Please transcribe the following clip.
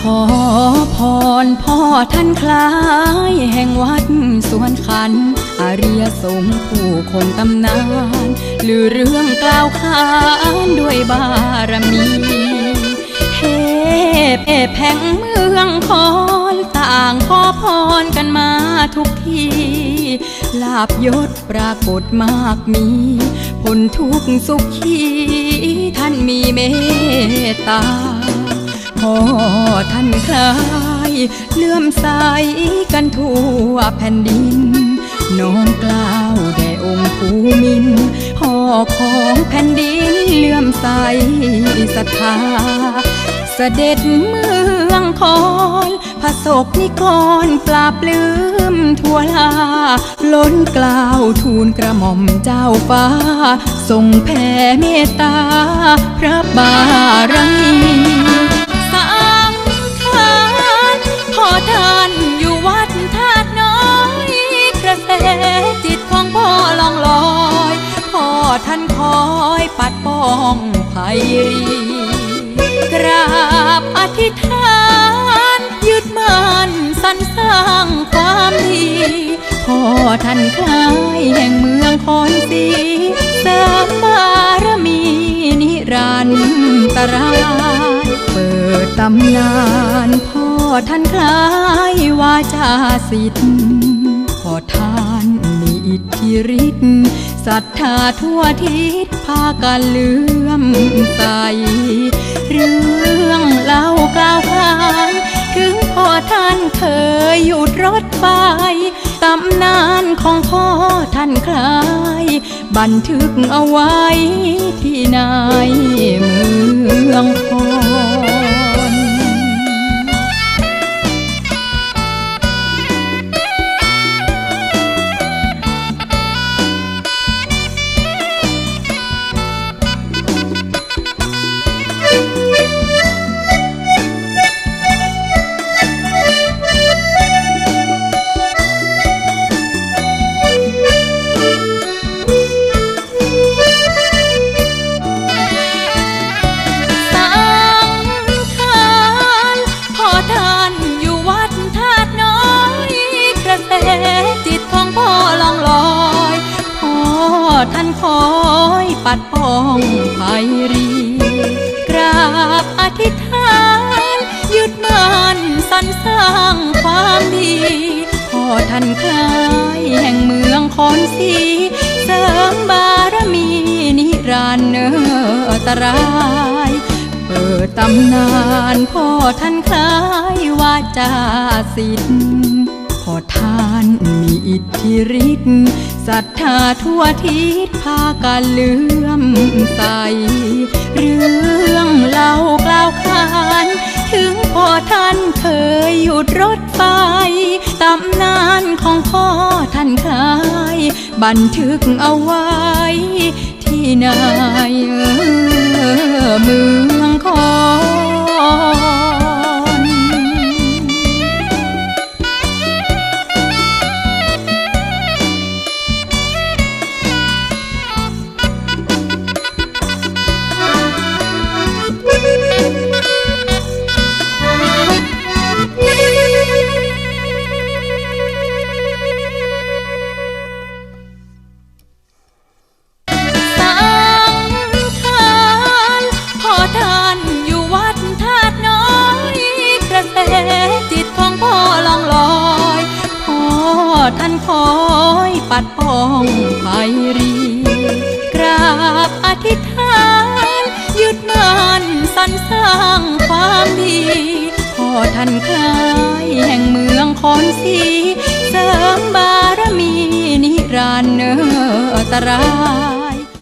ขอพรพ่อท่านคล้าย แห่งวัดสวนขัน อาริยสงฆ์ผู้คงตำนาน หรือเรื่องกล่าวขานด้วยบารมีเฮเพแผงเมืองคอนต่างขอพรกันมาทุกที ลาบยศปรากฏมากมีผลทุกสุขขีท่านมีเมตตา พ่อท่านคลายเลื่อมใสกันทั่วแผ่นดิน น้อมกล้าวแด่องค์ภูมินพ่อของแผ่นดินเลื่อมใสศรัทธาเสด็จเมืองคอนพระศกนิกรปราบลืมทั่วลา ล้นกล่าวทูลกระหม่อมเจ้าฟ้า ทรงแผ่เมตตา พระบารมี องภัยรีกราบอธิษฐาน ยึดมั่นสรรสร้างความดีพ่อท่านคล้ายแห่งเมืองคอนสีเสริมบารมีนิรันตรายเปิดตำนานพ่อท่านคล้ายวาจาสิทธิ์พ่อท่านมีอิทธิฤทธิ์ ศรัทธาทั่วทิศพากันเลื่อมใส เรื่องเล่ากล่าวขานถึงพ่อท่านเคยหยุดรถไฟตำนานของพ่อท่านคลาย บันทึกเอาไว้ที่นายเมือง คอยปัดป้องภัยรี กราบอธิษฐานยึดมั่นสรรสร้างความดีพ่อท่านคลายแห่งเมืองคอนสีเสริมบารมีนิรันเนอตรายเปิดตำนานพ่อท่านคล้ายวาจาสิทธิ์พ่อท่านมีอิทธิฤทธิ์ ศรัทธาทั่วทิศพากันเลื่อมใส เรื่องเล่ากล่าวขานถึงพ่อท่านเคยหยุดรถไฟตำนานของพ่อท่านคลาย บันทึกเอาไว้ ที่ในเมือ ท่านคอยปัดป้องภัยรี กราบอธิษฐาน ยึดมั่นสรรสร้างความดีพ่อท่านคลายแห่งเมืองคอนสีเสริมบารมีนิรันดร์ตรา